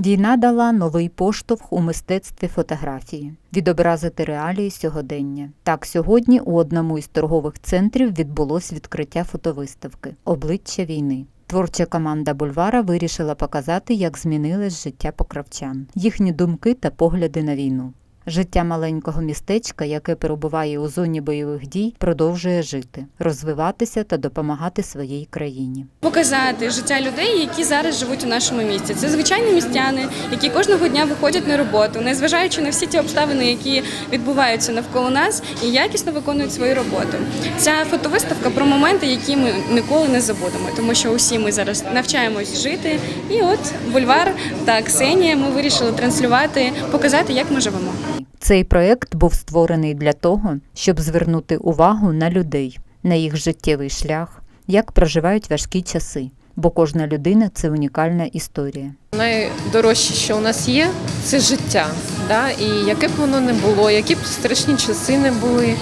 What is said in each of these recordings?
Війна дала новий поштовх у мистецтві фотографії відобразити реалії сьогодення. Так, сьогодні у одному із торгових центрів відбулось відкриття фотовиставки Обличчя війни. Творча команда бульвара вирішила показати, як змінилось життя покравчан, їхні думки та погляди на війну. Життя маленького містечка, яке перебуває у зоні бойових дій, продовжує жити, розвиватися та допомагати своїй країні. показати життя людей, які зараз живуть у нашому місті. Це звичайні містяни, які кожного дня виходять на роботу, незважаючи на всі ті обставини, які відбуваються навколо нас, і якісно виконують свою роботу. Ця фотовиставка про моменти, які ми ніколи не забудемо, тому що усі ми зараз навчаємось жити. І от бульвар та Ксенія ми вирішили транслювати, показати, як ми живемо. Цей проект був створений для того, щоб звернути увагу на людей, на їх життєвий шлях, як проживають важкі часи, бо кожна людина це унікальна історія. Найдорожче, що у нас є, це життя. Да? І яке б воно не було, які б страшні часи не були,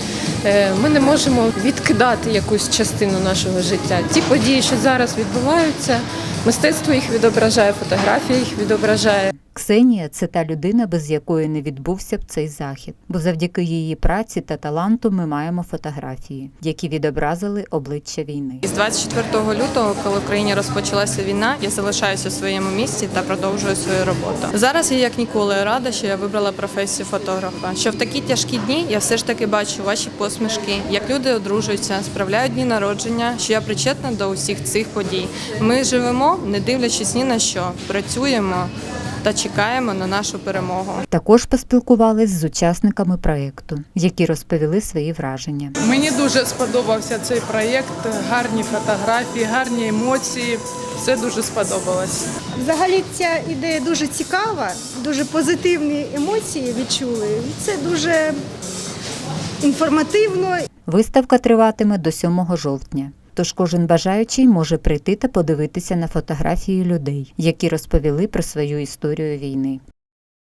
е, ми не можемо відкидати якусь частину нашого життя. Ті події, що зараз відбуваються, мистецтво їх відображає, фотографія їх відображає. Ксенія це та людина, без якої не відбувся б цей захід, бо завдяки її праці та таланту ми маємо фотографії, які відобразили обличчя війни. З 24 лютого, коли в країні розпочалася війна, я залишаюся у своєму місці та продовжую свою роботу. Зараз я як ніколи рада, що я вибрала професію фотографа. Що в такі тяжкі дні я все ж таки бачу ваші посмішки, як люди одружуються, справляють дні народження, що я причетна до усіх цих подій. Ми живемо, не дивлячись ні на що, працюємо та чекаємо на нашу перемогу. Також поспілкувались з учасниками проєкту, які розповіли свої враження. Мені дуже сподобався цей проєкт. Гарні фотографії, гарні емоції. Все дуже сподобалось. Взагалі ця ідея дуже цікава, дуже позитивні емоції відчули. Це дуже інформативно Виставка триватиме до 7 жовтня. Тож кожен бажаючий може прийти та подивитися на фотографії людей, які розповіли про свою історію війни.